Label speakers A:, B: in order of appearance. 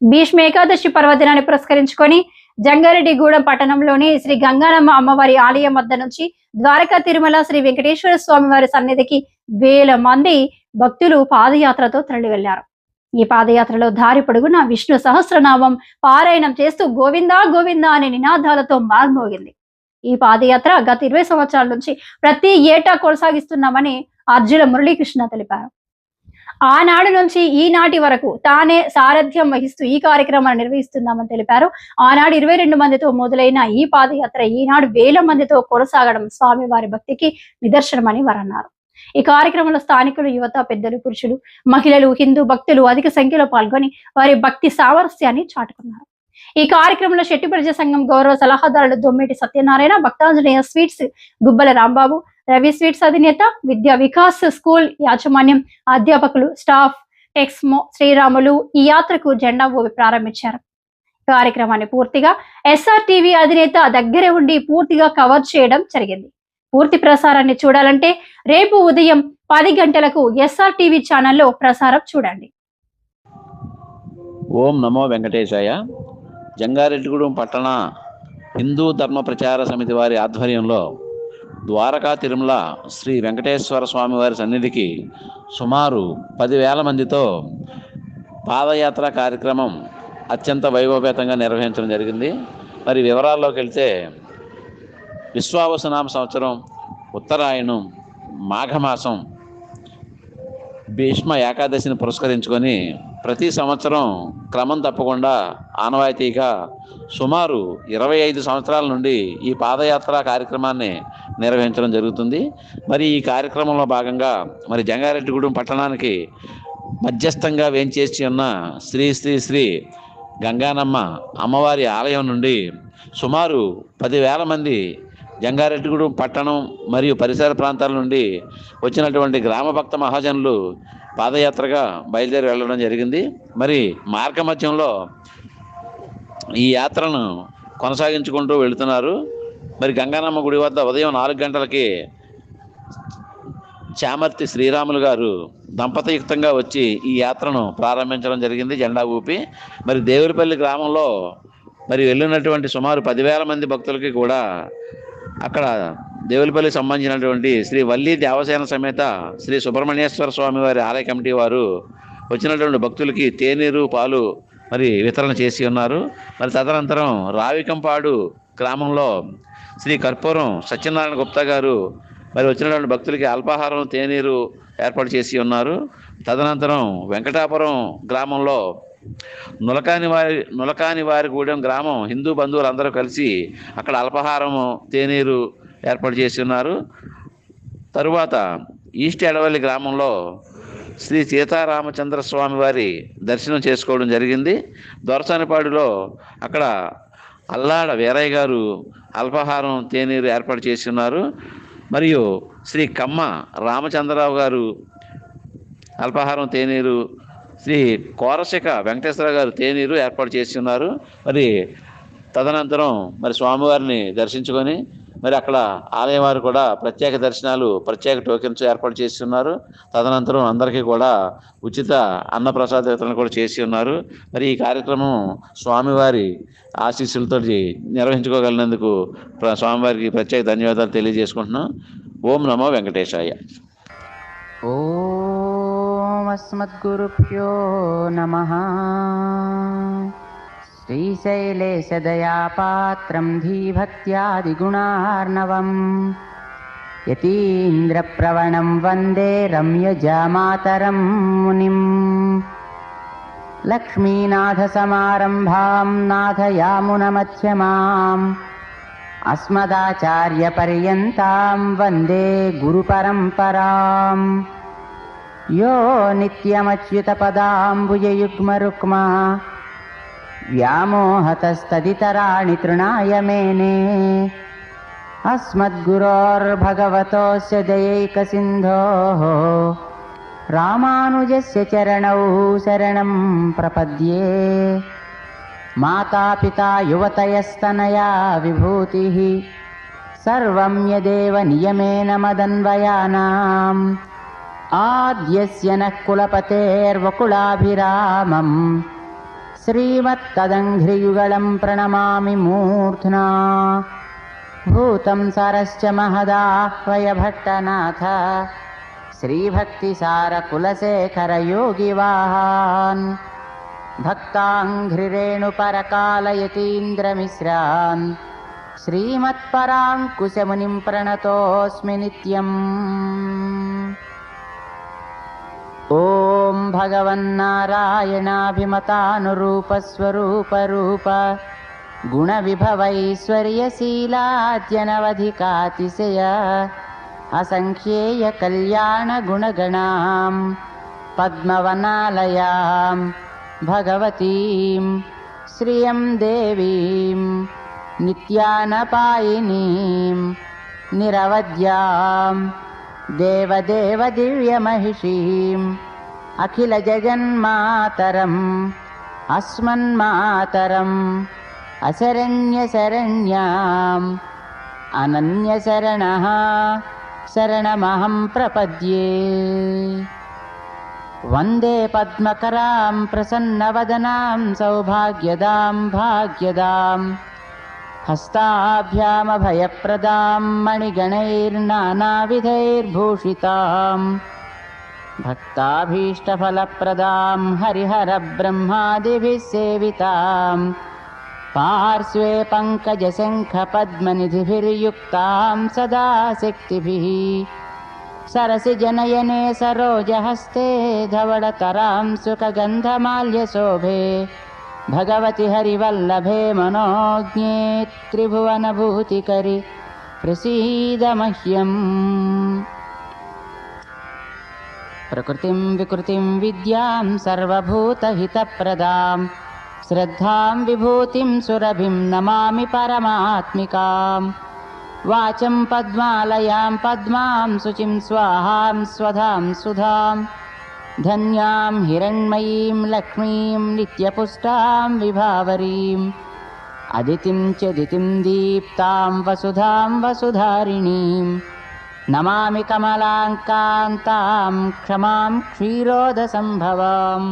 A: భీష్మ ఏకాదశి పర్వదినాన్ని పురస్కరించుకొని జంగారెడ్డిగూడెం పట్టణంలోని శ్రీ గంగానమ్మ అమ్మవారి ఆలయం వద్ద నుంచి ద్వారకా తిరుమల శ్రీ వెంకటేశ్వర స్వామి వారి సన్నిధికి వేల మంది భక్తులు పాదయాత్రతో తరలి వెళ్ళారు ఈ పాదయాత్రలో దారి పొడుగున విష్ణు సహస్రనామం పారాయణం చేస్తూ గోవిందా గోవిందా అనే నినాదాలతో మార్మోగింది. ఈ పాదయాత్ర గత ఇరవై సంవత్సరాల నుంచి ప్రతి ఏటా కొనసాగిస్తున్నామని అర్జున మురళీకృష్ణ తెలిపారు. ఆనాడు నుంచి ఈనాటి వరకు తానే సారథ్యం వహిస్తూ ఈ కార్యక్రమాన్ని నిర్వహిస్తున్నామని తెలిపారు. ఆనాడు ఇరవై రెండు మందితో మొదలైన ఈ పాదయాత్ర ఈనాడు వేల మందితో కొనసాగడం స్వామి వారి భక్తికి నిదర్శనమని వారు అన్నారు ఈ కార్యక్రమంలో స్థానికులు యువత పెద్దలు పురుషులు మహిళలు హిందూ భక్తులు అధిక సంఖ్యలో పాల్గొని వారి భక్తి సామరస్యాన్ని చాటుకున్నారు. ఈ కార్యక్రమంలో శెట్టి ప్రజా సంఘం గౌరవ సలహాదారులు దొమ్మిటి సత్యనారాయణ భక్తాంజనేయ స్వీట్స్ గుబ్బల రాంబాబు రవి స్వీట్స్ అధినేత విద్యా వికాస్ స్కూల్ యాజమాన్యం అధ్యాపకులు స్టాఫ్ టెక్స్మో శ్రీరాములు ఈ యాత్రకు జెండా ఊపి ప్రారంభించారు. కార్యక్రమాన్ని పూర్తిగా ఎస్ఆర్ టీవీ అధినేత దగ్గరే ఉండి పూర్తిగా కవర్ చేయడం జరిగింది. పూర్తి ప్రసారాన్ని చూడాలంటే రేపు ఉదయం పది గంటలకు ఎస్ఆర్ టీవీ ఛానల్లో ప్రసారం చూడండి.
B: ఓం నమో వెంకటేశాయ. జంగారెడ్డిగూడెం పట్టణ హిందూ ధర్మ ప్రచార సమితి వారి ఆధ్వర్యంలో ద్వారకా తిరుమల శ్రీ వెంకటేశ్వర స్వామి వారి సన్నిధికి సుమారు పదివేల మందితో పాదయాత్ర కార్యక్రమం అత్యంత వైభవపేతంగా నిర్వహించడం జరిగింది. మరి వివరాల్లోకి వెళ్తే విశ్వావసనామ సంవత్సరం ఉత్తరాయణం మాఘమాసం భీష్మ ఏకాదశిని పురస్కరించుకొని ప్రతి సంవత్సరం క్రమం తప్పకుండా ఆనవాయితీగా సుమారు ఇరవై ఐదు సంవత్సరాల నుండి ఈ పాదయాత్ర కార్యక్రమాన్ని నిర్వహించడం జరుగుతుంది. మరి ఈ కార్యక్రమంలో భాగంగా మరి జంగారెడ్డిగూడెం పట్టణానికి మధ్యస్థంగా వేంచేసి ఉన్న శ్రీ శ్రీ శ్రీ గంగానమ్మ అమ్మవారి ఆలయం నుండి సుమారు పదివేల మంది జంగారెడ్డిగూడెం పట్టణం మరియు పరిసర ప్రాంతాల నుండి వచ్చినటువంటి గ్రామ భక్త మహాజనులు పాదయాత్రగా బయలుదేరి వెళ్ళడం జరిగింది. మరి మార్గ మధ్యంలో ఈ యాత్రను కొనసాగించుకుంటూ వెళుతున్నారు. మరి గంగానమ్మ గుడి వద్ద ఉదయం నాలుగు గంటలకి చామర్తి శ్రీరాములు గారు దంపతయుక్తంగా వచ్చి ఈ యాత్రను ప్రారంభించడం జరిగింది జెండా ఊపి. మరి దేవులపల్లి గ్రామంలో మరి వెళ్ళినటువంటి సుమారు పదివేల మంది భక్తులకి కూడా అక్కడ దేవులపల్లి సంబంధించినటువంటి శ్రీ వల్లి దేవసేన సమేత శ్రీ సుబ్రహ్మణ్యేశ్వర స్వామి వారి ఆలయ కమిటీ వారు వచ్చినటువంటి భక్తులకి తేనీరు పాలు మరి వితరణ చేసి ఉన్నారు. మరి తదనంతరం రావికంపాడు గ్రామంలో శ్రీ కర్పూరం సత్యనారాయణ గుప్తా గారు మరి వచ్చినటువంటి భక్తులకి అల్పాహారం తేనీరు ఏర్పాటు చేసి ఉన్నారు. తదనంతరం వెంకటాపురం గ్రామంలో నులకాని వారి నులకాని వారి గూడెం గ్రామం హిందూ బంధువులందరూ కలిసి అక్కడ అల్పాహారము తేనీరు ఏర్పాటు చేసి ఉన్నారు తరువాత ఈస్ట్ ఎడవల్లి గ్రామంలో శ్రీ సీతారామచంద్ర స్వామి వారి దర్శనం చేసుకోవడం జరిగింది. దొరసానిపాడులో అక్కడ అల్లాడ వీరయ్య గారు అల్పాహారం తేనీరు ఏర్పాటు చేసి ఉన్నారు మరియు శ్రీ కమ్మ రామచంద్రరావు గారు అల్పాహారం తేనీరు శ్రీ కోరశిక వెంకటేశ్వర గారు తేనీరు ఏర్పాటు చేసి ఉన్నారు. మరి తదనంతరం మరి స్వామివారిని దర్శించుకొని మరి అక్కడ ఆలయం వారు కూడా ప్రత్యేక దర్శనాలు ప్రత్యేక టోకెన్స్ ఏర్పాటు చేసి ఉన్నారు. తదనంతరం అందరికీ కూడా ఉచిత అన్నప్రసాద వితరణ కూడా చేసి ఉన్నారు. మరి ఈ కార్యక్రమం స్వామివారి ఆశీస్సులతో నిర్వహించుకోగలిగినందుకు స్వామివారికి ప్రత్యేక ధన్యవాదాలు తెలియజేసుకుంటున్నాం. ఓం నమో వెంకటేశాయ.
C: ఓ अस्मद्गुरुभ्यो नमः। श्रीशैलेशदयापात्रं धीभक्त्यादिगुणार्णवम्। यतीन्द्रप्रवणं वन्दे रम्यजामातरं मुनिम्। लक्ष्मीनाथसमारम्भां नाथयामुनमध्यमाम् अस्मदाचार्यपर्यन्तां वन्दे गुरुपरम्पराम् यो नित्यमच्युतपदाम्बुजयुग्मरुक्मा। व्यामोहतस्तदितराणि तृणाय मेने। अस्मद्गुरोर्भगवतोऽस्य दयैकसिन्धोः रामानुजस्य चरणौ शरणं प्रपद्ये। मातापिता युवतयस्तनया विभूतिः। सर्वं यदेव नियमेन मदन्वयानाम् आद्यस्य नः कुलपतेर्वकुलाभिरामम्। श्रीमत्तदङ्घ्रियुगलं प्रणमामि मूर्ध्ना। भूतं सरश्च महदाह्वय भट्टनाथ श्रीभक्तिसारकुलशेखरयोगिवाहान्। भक्ताङ्घ्रिरेणुपरकालयतीन्द्रमिश्रान्। श्रीमत्पराङ्कुशमुनिं प्रणतोऽस्मि नित्यम् ॐ भगवन्नारायणाभिमतानुरूपस्वरूपरूप गुणविभवैश्वर्यशीलाद्यनवधिकातिशय असङ्ख्येयकल्याणगुणगणां पद्मवनालयां भगवतीं श्रियं देवीं नित्यानपायिनीं निरवद्यां देवदेवदिव्यमहिषीम् अखिलजगन्मातरम् अस्मन्मातरम् अशरण्यशरण्याम् अनन्यशरणः शरणमहं प्रपद्ये। वन्दे पद्मकरां प्रसन्नवदनां सौभाग्यदां भाग्यदाम् हस्ताभ्यामभयप्रदां मणिगणैर्नानाविधैर्भूषिताम्। भक्ताभीष्टफलप्रदां हरिहरब्रह्मादिभिः सेविताम्। पार्श्वे पङ्कजशङ्खपद्मनिधिभिर्युक्तां सदा शक्तिभिः सरसिजनयने सरोजहस्ते धवळतरां सुखगन्धमाल्यशोभे भगवति हरिवल्लभे मनोज्ञे त्रिभुवनभूतिकरि प्रसीद मह्यम् प्रकृतिं विकृतिं विद्यां सर्वभूतहितप्रदां श्रद्धां विभूतिं सुरभिं नमामि परमात्मिकाम्। वाचं पद्मालयां पद्मां शुचिं स्वाहां स्वधां सुधां धन्यां हिरण्मयीं लक्ष्मीं नित्यपुष्टां विभावरीम् अदितिं च दितिं दीप्तां वसुधां वसुधारिणीम् नमामि कमलाङ्कान्तां क्षमां क्षीरोदसम्भवाम्